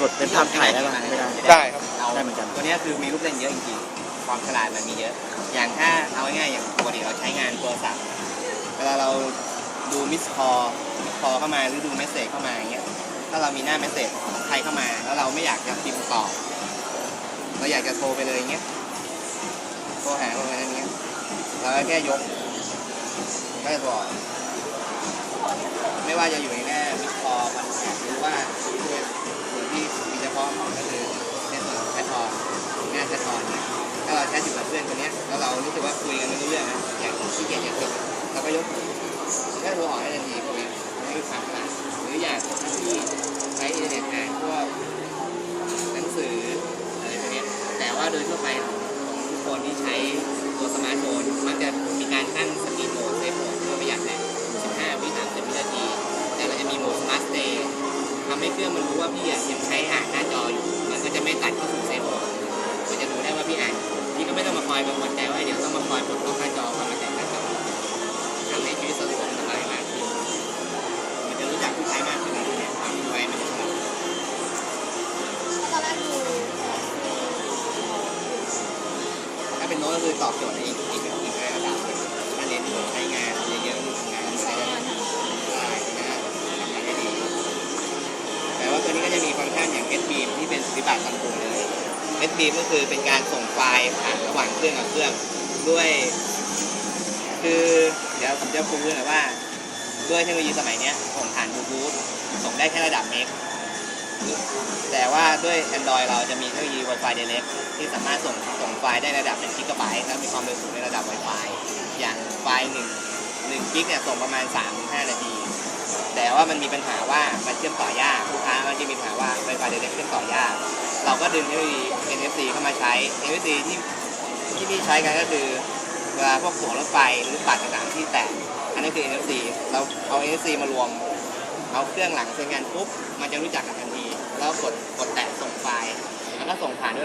กดเป็นภาพถ่ายได้ป่ะไม่ได้ได้ครับเอาได้เหมือนกัน ตัวเนี้ยคือมีลูกเล่นเยอะจริงๆ ความฉลาดมันมีเยอะ อย่างถ้าเอาง่ายๆอย่างปกติเราใช้งานโทรศัพท์เวลาเราดูมิสคอมิสคอเข้ามาหรือดูเมสเซจเข้ามาอย่างเงี้ย ถ้าเรามีหน้าเมสเซจของใครเข้ามา แล้วเราไม่อยากจะพิมพ์ตอบเราอยากจะโทรไปเลยอย่างเงี้ย โทรหาคนนั้นอย่างเงี้ยเราก็แค่ยกก็จะบอกไม่ว่าจะอยู่ในหน้ามิสคอมันหรือว่า อยู่กับเพื่อนคนนี้แล้วเรารู้สึกว่าคุยกันไม่รู้เรื่องนะอยากขี้เกียจอยากเกิดเราก็ยกหูก็โทรออกให้ทันทีพวกเนี้ยนี่คือความฉลาดหรืออย่างที่ใช้อินเทอร์เน็ตอ่านพวกหนังสืออะไรพวกนี้แต่ว่าโดยทั่วไปของทุกคนที่ใช้ตัวสมาร์ทโฟนมักจะมีการตั้งสปีดโหมดเซฟโหมดเพื่อประหยัดแบต15วิ30วินาทีแต่เราจะมีโหมด Smart Stay ทำให้เครื่องมันรู้ว่าพี่อยังใช้อ่านน้ ก็ไม่ต้งมวลใจว่าเดี๋ยวต้องมาคอยปลดล็อกหน้าจอก่อนมาแต่งหน้าจอทำให้ชีวิตสะดวสบายมากขึ้นมันจะรู้จักผู้ใช้มากขึ้นเนี่ยความไวมันจะฉลาดตอนแรกดูถ้าเป็นโน้ตก็คือตอบโจทย์ในอีกอีกแบบอีกระดับถ้าเน้นใช้งานเยอะๆทำงานใช้งานทางได้นะทำงานได้ดี แต่ว่าตัวนี้ก็จะมีฟังก์ชันอย่าง S beam ที่เป็นปฏิบัติซัมซุงเลย S beam ก็คือเป็นการส่งไฟล์ผ่านระหว่างเครื่องกับเครื่องด้วย คือเดี๋ยวผมจะพูดหน่อยว่า ด้วยเทคโนโลยีสมัยนี้ส่งผ่านบลูทูธส่งได้แค่ระดับเมกแต่ว่าด้วย Android เราจะมีเทคโนโลยี Wi-Fi Direct ที่สามารถส่งส่งไฟล์ได้ระดับ1กิกะไบต์และมีความเร็วสูงในระดับ Wi-Fi อย่างไฟล์1 1กิกเนี่ยส่งประมาณ3-5นาที แต่ว่ามันมีปัญหาว่ามันเชื่อมต่อยากลูกค้ามันจะมีปัญหาว่า Wi-Fi Direct เชื่อมต่อยาก เราก็ดึงเทคโนโลยี NFC เข้ามาใช้ NFC ที่ที่พี่ใช้กันก็คือเวลาพวกตั๋วรถไฟหรือบัตรต่างๆที่แตกอันนี้คือ NFC เราเอา NFC มารวม เอาเครื่องหลังใช้งานปุ๊บ มันจะรู้จักกันทันที แล้วกดกดแตะส่งไฟล์ แล้วก็ส่งผ่านด้วย